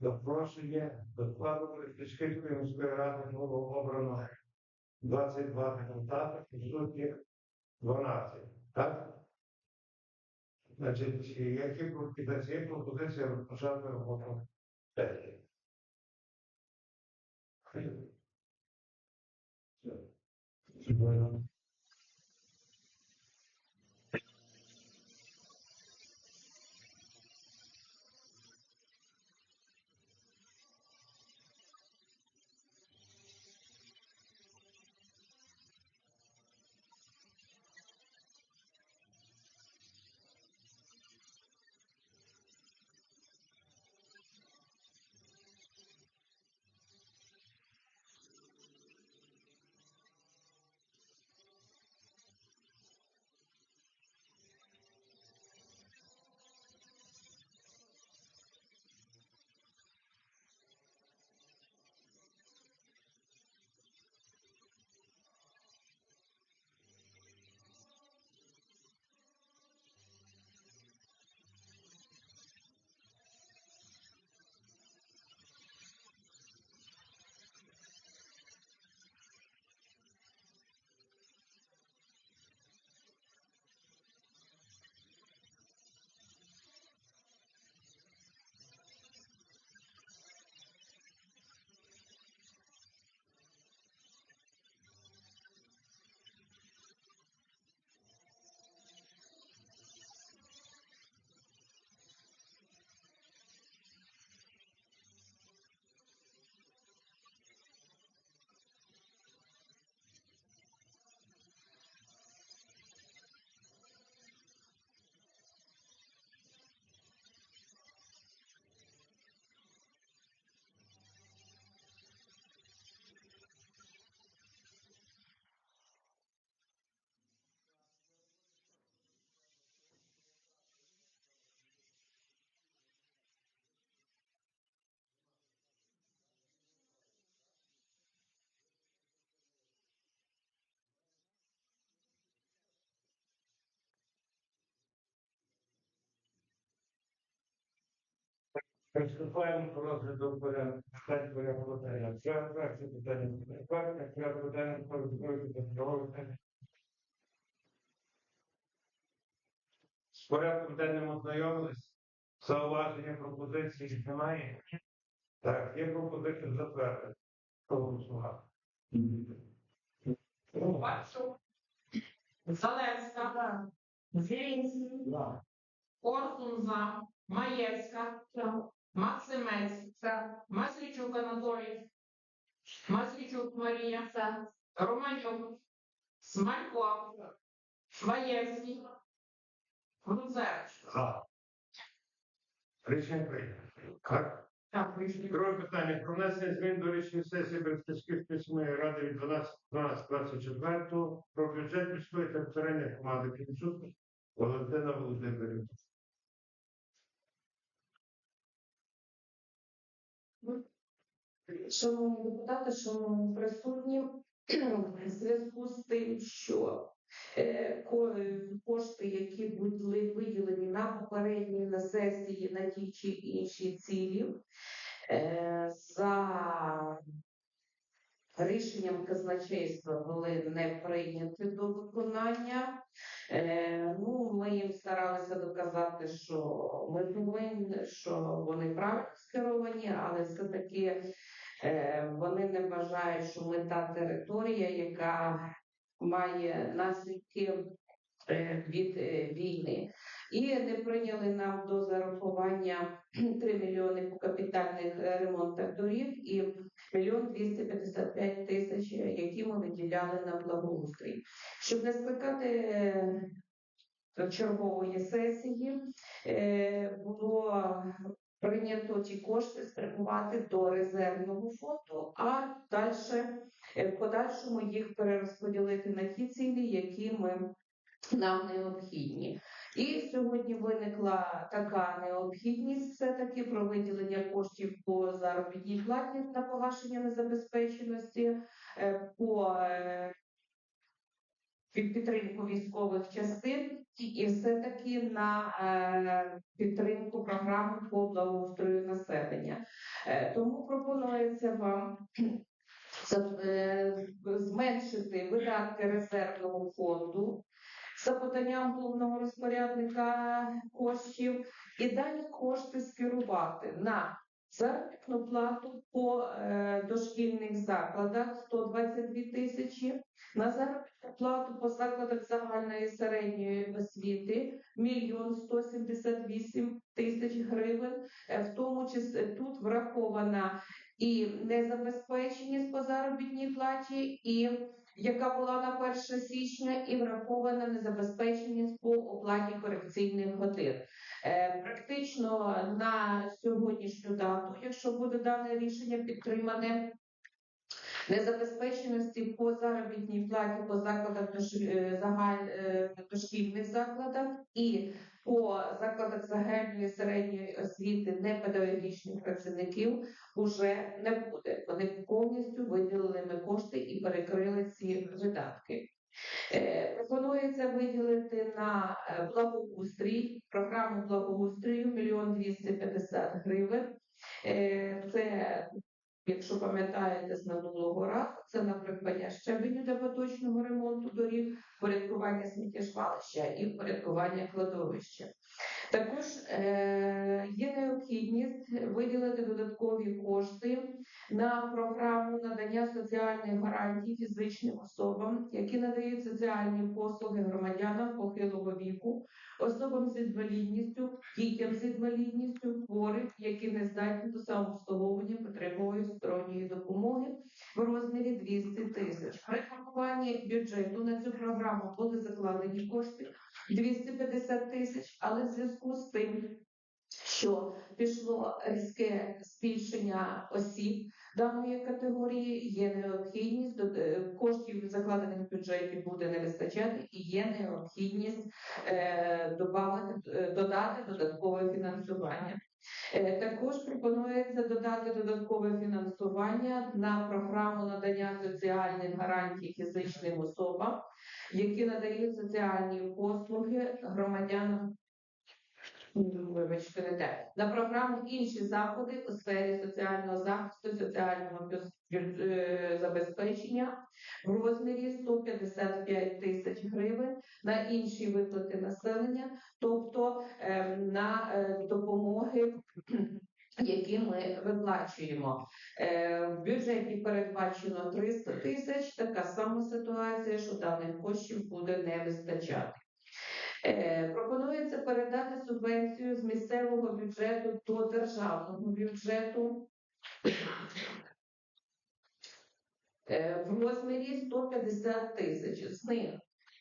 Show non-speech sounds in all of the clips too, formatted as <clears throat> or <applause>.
Запрошення до складу Кишківської міської ради було обрано 22 депутати, присутніх 12. Так? Значить, які пропозиції, пропозиції розпочати роботу сесії? Приступаємо до розгляду питань порядку питання. Це перше питання. Перше це питання про розброю та здоров'я. З порядком денним ознайомились. Зауваження пропозиції немає. Так, є пропозиція затвердити. Проголосувати. Бачу. Залевська. Зеленський. Корсун за. Маєвська. Максимець. Маслічук Анатолій. Маслічук Марія. Романюк. Смалько. Шваєвський. Грузевич. За. Рішення прийнято. Так. Так, вийшли. Друге питання про внесення змін до рішення сесії Берестівської міської ради від 12.12.24 про бюджет міської територіальної команди Кінчук Валентина Володимирівна. Шановні депутати, шановні присутні, в зв'язку з тим, що е, кошти, які були виділені на попередній на сесії на ті чи інші цілі, е, за рішенням казначейства були не прийняті до виконання. Е, ну, ми їм старалися доказати, що ми повинні, що вони правильно скеровані, але все-таки е, вони не вважають, що ми та територія, яка має наслідки е, від е, війни. І не прийняли нам до зарахування <clears throat> 3 мільйони по капітальних е, ремонтах доріг і мільйон 255 тисяч, е, які ми виділяли на благоустрій. Щоб не скликати е, чергової сесії, е, було прийнято ті кошти спрямувати до резервного фонду, а далі в подальшому їх перерозподілити на ті цілі, які ми нам необхідні. І сьогодні виникла така необхідність все-таки про виділення коштів по заробітній платі на погашення незабезпеченості, е, по е, під підтримку військових частин і- все-таки на е, підтримку програми по благоустрою населення. Е, Тому пропонується вам <clears throat> е, зменшити видатки резервного фонду за поданням головного розпорядника коштів і дані кошти скерувати на заробітну плату по е, дошкільних закладах 122 тисячі, на заробітну плату по закладах загальної середньої освіти мільйон 178 тисяч гривень. Е, В тому числі тут врахована і незабезпеченість по заробітній платі, і яка була на 1 січня, і врахована незабезпеченість по оплаті корекційних годин. Е, Практично на сьогоднішню дату, якщо буде дане рішення підтримане, незабезпеченості по заробітній платі по закладах е, е, дошкільних закладах і по закладах загальної середньої освіти непедагогічних працівників уже не буде. Вони повністю виділили ми кошти і перекрили ці видатки. Е, Пропонується виділити на е, благоустрій, програму благоустрію мільйон 250 гривень. Е, Це, якщо пам'ятаєте, з минулого разу, це на придбання щебеню для поточного ремонту доріг, порядкування сміттєзвалища і порядкування кладовища. Також е, є необхідність виділити додаткові кошти на програму надання соціальних гарантій фізичним особам, які надають соціальні послуги громадянам похилого віку, особам з інвалідністю, дітям з інвалідністю, хворих, які не здатні до самообслуговування, потребують сторонньої допомоги в розмірі 200 тисяч. При формуванні бюджету на цю програму були закладені кошти 250 тисяч, але в зв'язку з тим, що пішло різке збільшення осіб даної категорії, є необхідність до- е, коштів закладених в бюджеті буде не вистачати, і є необхідність е, е, додати додаткове фінансування. Також пропонується додати додаткове фінансування на програму надання соціальних гарантій фізичним особам, які надають соціальні послуги громадянам. Вибачте, не те. На програму інші заходи у сфері соціального захисту, соціального е, забезпечення в розмірі 155 тисяч гривень на інші виплати населення, тобто ем, на е, допомоги, <clears throat> які ми виплачуємо. Е, В бюджеті передбачено 300 тисяч. Така сама ситуація, що даних коштів буде не вистачати. Е, Пропонується передати субвенцію з місцевого бюджету до державного бюджету е, в розмірі 150 тисяч. З них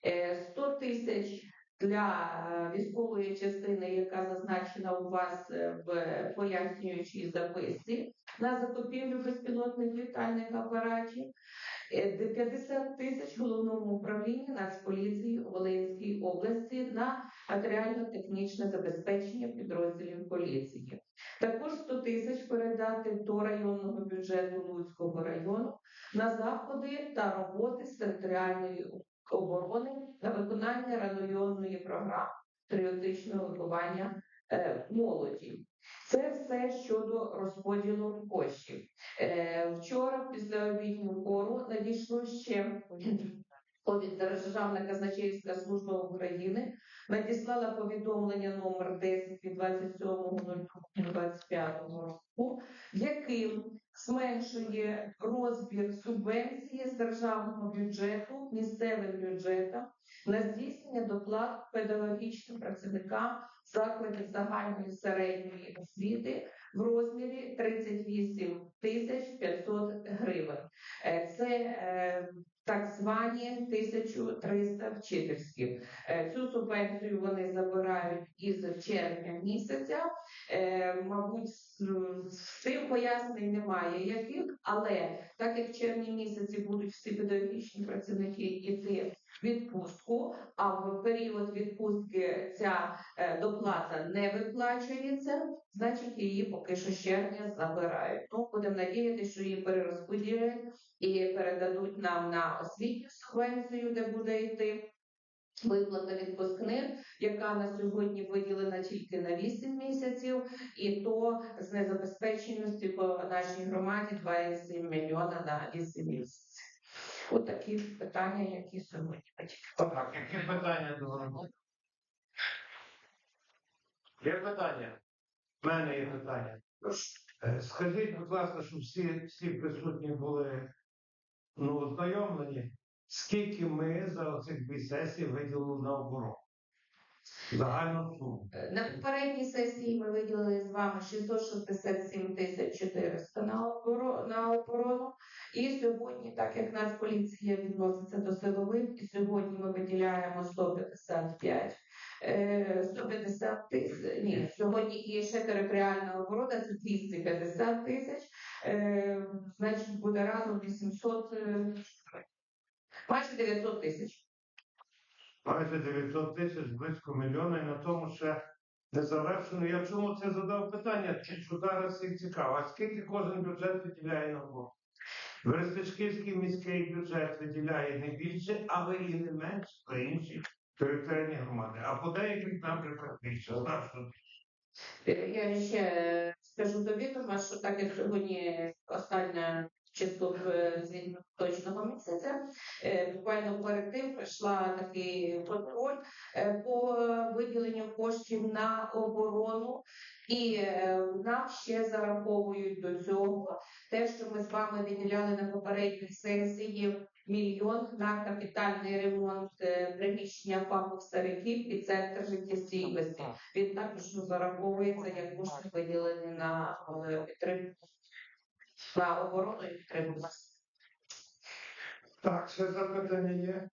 е, 100 тисяч для е, військової частини, яка зазначена у вас е, в пояснюючій записці, на закупівлю безпілотних літальних апаратів. Е, 50 тисяч головному управлінню Нацполіції у Волинській області на матеріально-технічне забезпечення підрозділів поліції. Також 100 тисяч передати до районного бюджету Луцького району на заходи та роботи з територіальної оборони на виконання районної програми патріотичного виховання е, молоді. Це все щодо розподілу коштів. Е, Вчора після обідню пору надійшло ще Повід Державна казначейська служба України надіслала повідомлення номер 10 від 27.05.25 року, яким зменшує розбір субвенції з державного бюджету місцевим бюджетам на здійснення доплат педагогічним працівникам закладів загальної середньої освіти в розмірі 38 тисяч 500 гривень. Е, Це е, так звані 1300 вчительських. Е, Цю субвенцію вони забирають із червня місяця. Мабуть, з тим пояснень немає яких, але так як в червні місяці будуть всі педагогічні працівники іти відпустку, а в період відпустки ця е, доплата не виплачується, значить її поки що з червня забирають. Ну, будемо надіятися, що її перерозподілять і передадуть нам на освітню субвенцію, де буде йти. Виплата відпускних, яка на сьогодні виділена тільки на 8 місяців, і то з незабезпеченості по нашій громаді 2,7 мільйона на 8 місяців. От такі питання, які сьогодні. Так, які питання до вас? Є питання? У мене є питання. Е, Скажіть, будь ласка, щоб всі, всі присутні були ну, ознайомлені, скільки ми за оцих дві сесії виділили на оборону? Загальну суму. Е, На попередній сесії ми виділили з вами 667 тисяч 400 на оборону, на оборону. І сьогодні, так як Нацполіція відноситься до силових, і сьогодні ми виділяємо 155 е, 150 тисяч. Ні, сьогодні є ще територіальна оборона, це 250 тисяч. Е, Значить, буде разом 800, е, майже 900 тисяч. Майже 900 тисяч, близько мільйона, і на тому ще не завершено. Я чому це задав питання? Що зараз всіх цікаво, а скільки кожен бюджет виділяє на оборону? Верестичківський міський бюджет виділяє не більше, але і не менше за інші територіальні громади. А по деяких напрямках більше. Значно більше. Я ще скажу до відома, що так як сьогодні останнє число е, звільнення точного місяця, е, буквально перед тим прийшла такий контроль е, по виділенню коштів на оборону, і нам ще зараховують до цього те, що ми з вами виділяли на попередній сесії. Мільйон на капітальний ремонт приміщення ФАПу стариків і центр життєстійкості. Він також зараховується як кошти виділені на підтримку на оборону і підтримку. Так, ще запитання є.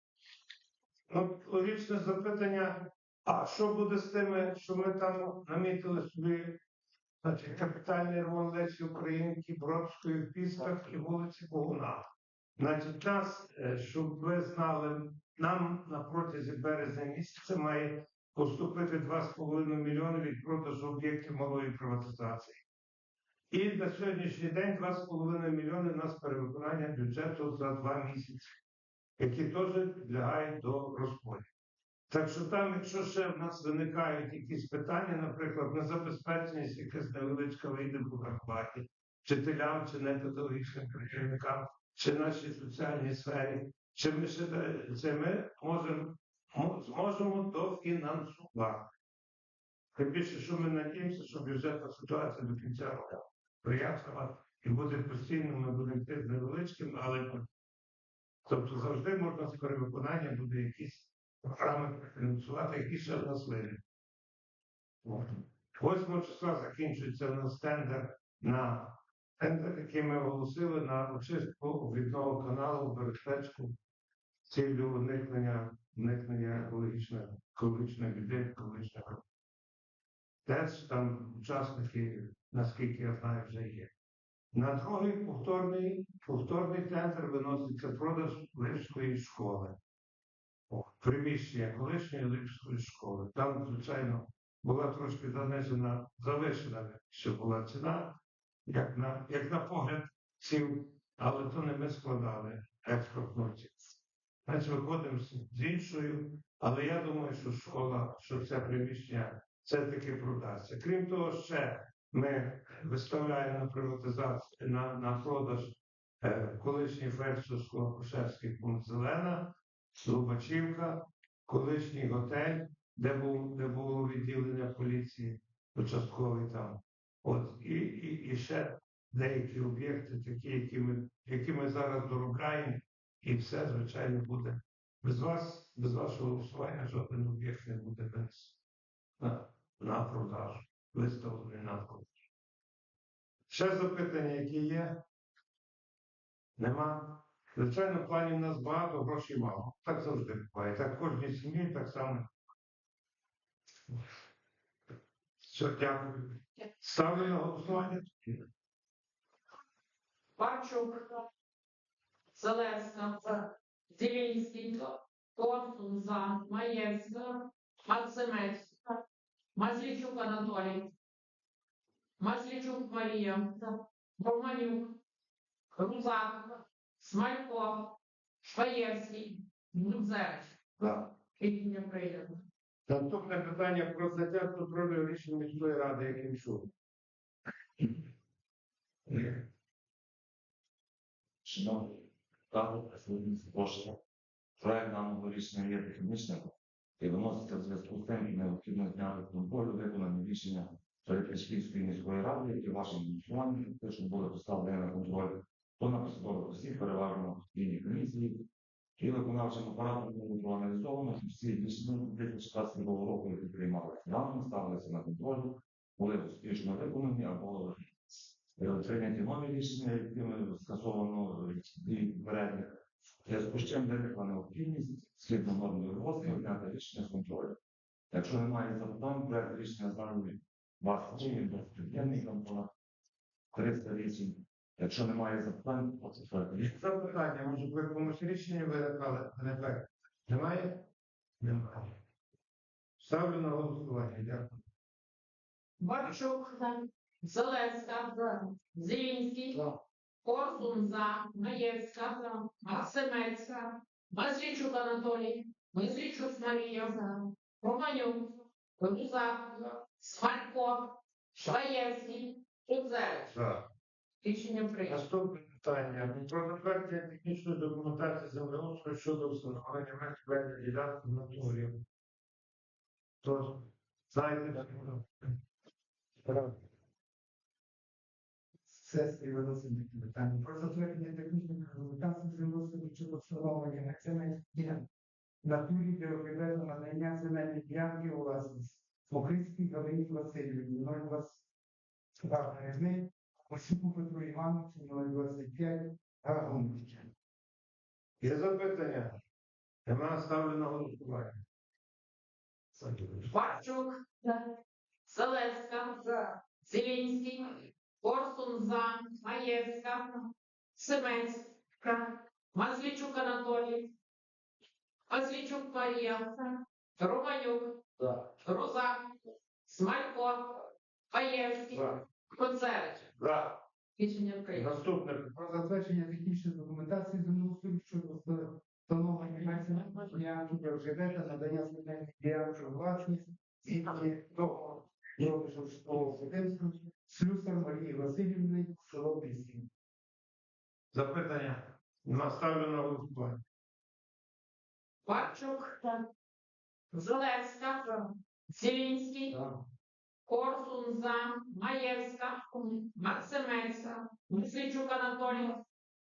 Ну, логічне запитання. А що буде з тими, що ми там намітили собі, значить, капітальний ремонт Лесі Українки, Бродської в Пісках і вулиці Богуна? Значить, нас, е, щоб ви знали, нам на протязі березня місяця має поступити 2,5 мільйони від продажу об'єктів малої приватизації. І на сьогоднішній день 2,5 мільйони у нас перевиконання бюджету за два місяці, які теж підлягають до розподілу. Так що там, якщо ще в нас виникають якісь питання, наприклад, незабезпеченість якась невеличка вийде в зарплаті, вчителям чи непедагогічним працівникам, чи нашій соціальній сфері, чи ми ще це ми можемо зможемо дофінансувати. Тим більше, що ми надіємося, що бюджетна ситуація до кінця року сприятлива і буде постійно, ми будемо йти з невеличким, але тобто завжди можна з перевиконання буде якісь програми фінансувати, які ще в нас вийдуть. 8 числа закінчується у нас тендер на тендер, який ми оголосили на очистку обвідного каналу Берестечку з ціллю уникнення, уникнення екологічної біди, екологічного. Теж там учасники, наскільки я знаю, вже є. На другий повторний, повторний тендер виноситься продаж Липської школи. О, приміщення колишньої Липської школи. Там, звичайно, була трошки занижена, завишена, що була ціна, як на, як на погляд сів, але то не ми складали експортну ціну. Значить, виходимо з іншою, але я думаю, що школа, що це приміщення все-таки продасться. Крім того, ще ми виставляємо на приватизацію на, на продаж е, колишній фельдшерсько-акушерський пункт Зелена, Лубачівка, колишній готель, де був де було відділення поліції, участковий там. От і, і, і ще деякі об'єкти, такі, які ми, які ми зараз доробляємо, і все, звичайно, буде. Без вас, без вашого голосування, жоден об'єкт не буде без на, на продажу, виставлений на продаж. Ще запитання, які є? Нема. Звичайно, планів у нас багато, грошей мало. Так завжди буває. Так в кожній сім'ї так само. Все, дякую. Ставлю на голосування. Парчук, Зеленська, Зеленський, Корсун за, Маєвська, Максимецька, Маслічук Анатолій, Маслічук Марія, Романюк, Рузак, Смалько, Шпаєвський, Гудзевич. За. Рішення прийнято. Наступне питання про зняття контролю рішення міської ради, яким чув. Шановні, право присутність кошти. Проект даного рішення є технічним і виноситься в зв'язку з тим, необхідно зняти контролю виконані рішення Перекричківської міської ради, які вашим ініціюванням теж були поставлені на контроль то на посадових осіб, переважно в комісії, і виконавчим апаратом було проаналізовано, що всі рішення 2016 року, які приймалися даними, ставилися на контроль, були успішно виконані або прийняті нові рішення, якими скасовано дії попередніх. Зв'язку з чим виникла необхідність згідно нормою розгляду зняти рішення контролю. Якщо немає запитань, проект рішення зданий вас чинний, безпредельний, там понад 300 рішень. Якщо немає запитань, то це рішення. Запитання, може, в якомусь рішенні виникали? Виникає? Немає? Немає. Ставлю на голосування. Дякую. Барчук, Зеленська, Зелінський, Корсун за, Маєвська, Максимецька, Маслічук Анатолій, Маслічук Марія, Романюк, Рузак, Смалько, Шваєвський. За. Рішення прийнято. Наступне питання. Про затвердження технічної документації землеустрою щодо встановлення меж ведення ділянки в натурі. Тож, знаєте, що Сесії виносить такі питання. Про затвердження технічної документації землеустрою щодо встановлення національних ділянок в натурі для об'єкту надання земельної ділянки у власність. Мокрицькій Галині Васильівні 022 гривни, Осіпу Петру Івановичу 025 Гагунчича. Є запитання? Нема ставлю на голосування. Бачук. Барчук, Зеленська, Зелінський, Корсун за, Маєвська, Семенська, Маслічук Анатолій, Маслічук Марія, Романюк, Рузак, Смалько, Паєвський, За. Коцевич. За. Рішення прийнято. Наступне Про затвердження технічної документації землеустрою щодо встановлення для ОЖД та надання земельних ділянок власність і того продажу житлового будинку Слюсар Марії Васильівни, село запитання. Нема ставлю на голосування. Барчук, Зеленська, Зелінський, Корсун за, Маєвська, Максимецька, Мисличук Анатолій,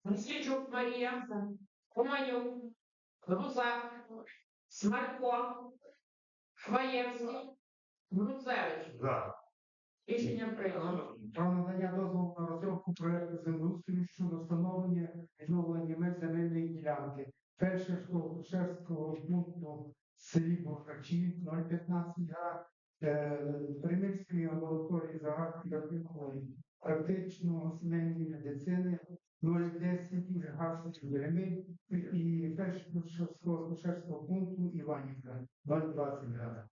Мисличук Марія, Романюк, Рузак, Смалько, Шваєвський, Груцевич. За. Рішення прийнято. Про надання дозволу на розробку проекту землеустрою щодо встановлення відновлення меж земельної ділянки. Першого шерсткового пункту в селі Бухачі 015 га, е, Примірської амбулаторії загальної практичного сімейної медицини 010 Гавських Беремель і першого шерсткового пункту Іванівка 020 га.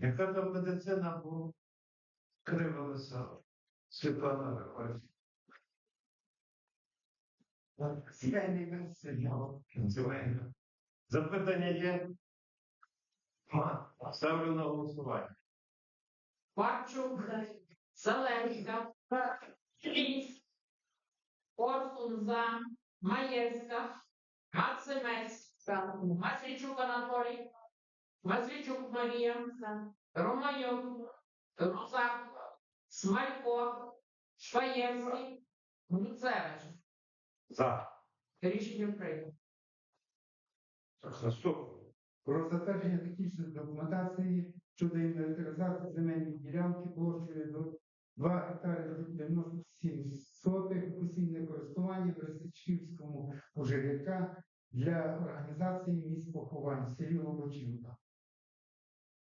Яка там медицина була? Кривилася Світлана Михайлівна. Сімейний медицина. Сімейна. Запитання є? Ма. Ставлю на голосування. Барчук, Зеленська, Ліс, Корсун за, Маєвська, Максимецька, Маслічук Анатолій, Маслічук Марія, Романюк, Рузак, Смалько, Шваєвський, Гуцевич. За. Рішення прийнято. Наступне. Про затвердження технічної документації щодо інвентаризації земельної ділянки площею до 2 гектари 97 сотих постійне користування в Росичківському УЖГК для організації місць поховань в селі Лобочівка.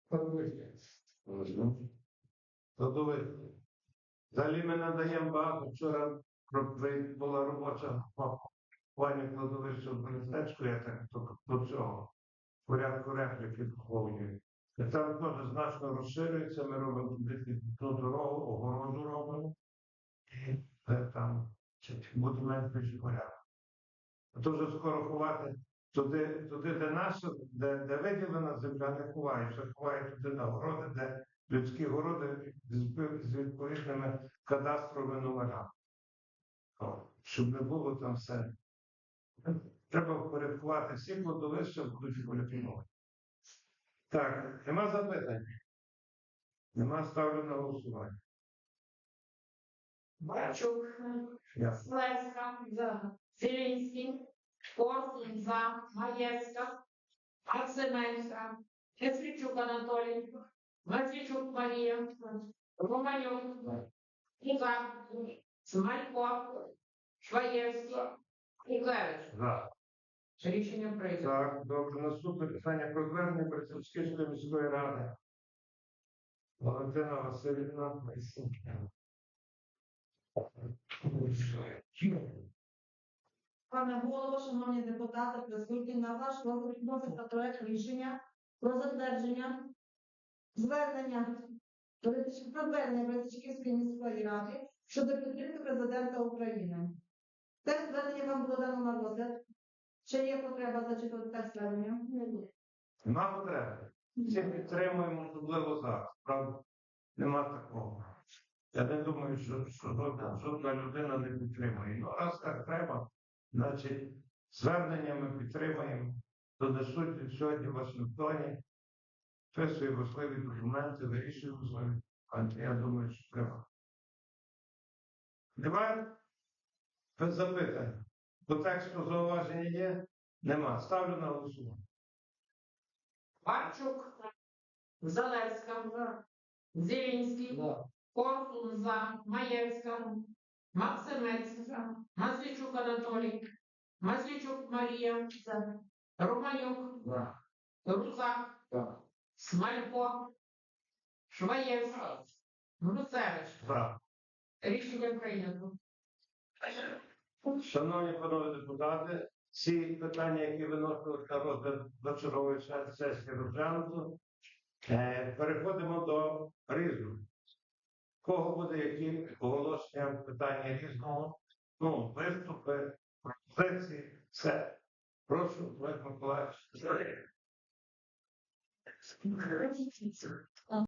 Подивіться. Задовольно. Взагалі ми надаємо багато. Вчора була робоча плані кладовища в Берестечку, я так до, цього порядку репліки доповнюю. Там теж значно розширюється, ми робимо підну дорогу, огороду робимо. І це там буде менше порядок. Вже скоро ховати туди, туди, де наша, де, де виділена земля, не вже ховають туди на городи, де людські городи з, відповідними кадастровими номерами. Щоб не було там все. Треба впорядкувати всі кладовища будуть політиновані. Так, нема запитань? Нема ставлю на голосування. Барчук, Слеска, за. Зеленський, Корсун, за. Маєвська, Арсеменська, Кесричук Анатолій, Матвійчук Марія, Романюк, Кузак, Смалько, Шваєвський, Куклевич. За. Рішення прийнято. Так, добре. Наступне питання про звернення Березівської міської ради. Валентина Васильівна Майсенкіна. Пане голово, шановні депутати, присутні на ваш розгляд вноситься проект рішення про затвердження звернення про звернення Березичківської міської ради щодо підтримки президента України. Текст звернення вам було дано на розгляд. Чи є потреба зачитувати текст звернення? Нема потреби. Всі підтримуємо, особливо зараз. Правда, нема такого. Я не думаю, що, що жодна, жодна людина не підтримує. Ну, раз так треба, значить, звернення ми підтримуємо, донесуть сьогодні в Вашингтоні, підписує важливі документи, вирішує важливі. питання. Я думаю, що треба. Немає без запитань. До тексту зауваження є? Нема. Ставлю на голосування. Барчук, Залевська, Зеленський, Корсун, за. Маєвська, Максимецька, Маслійчук Анатолій, Маслійчук Марія. Романюк, Рузак, Смалько, Шваєвський, Гусевич. Рішення прийнято. Шановні панове депутати, всі питання, які виносили на розгляд до чергової сесії розглянуто. Е, Переходимо до різу. Кого буде які оголошення питання різного? Ну, виступи, пропозиції, все. Прошу, Олег Миколаївич. 嗯。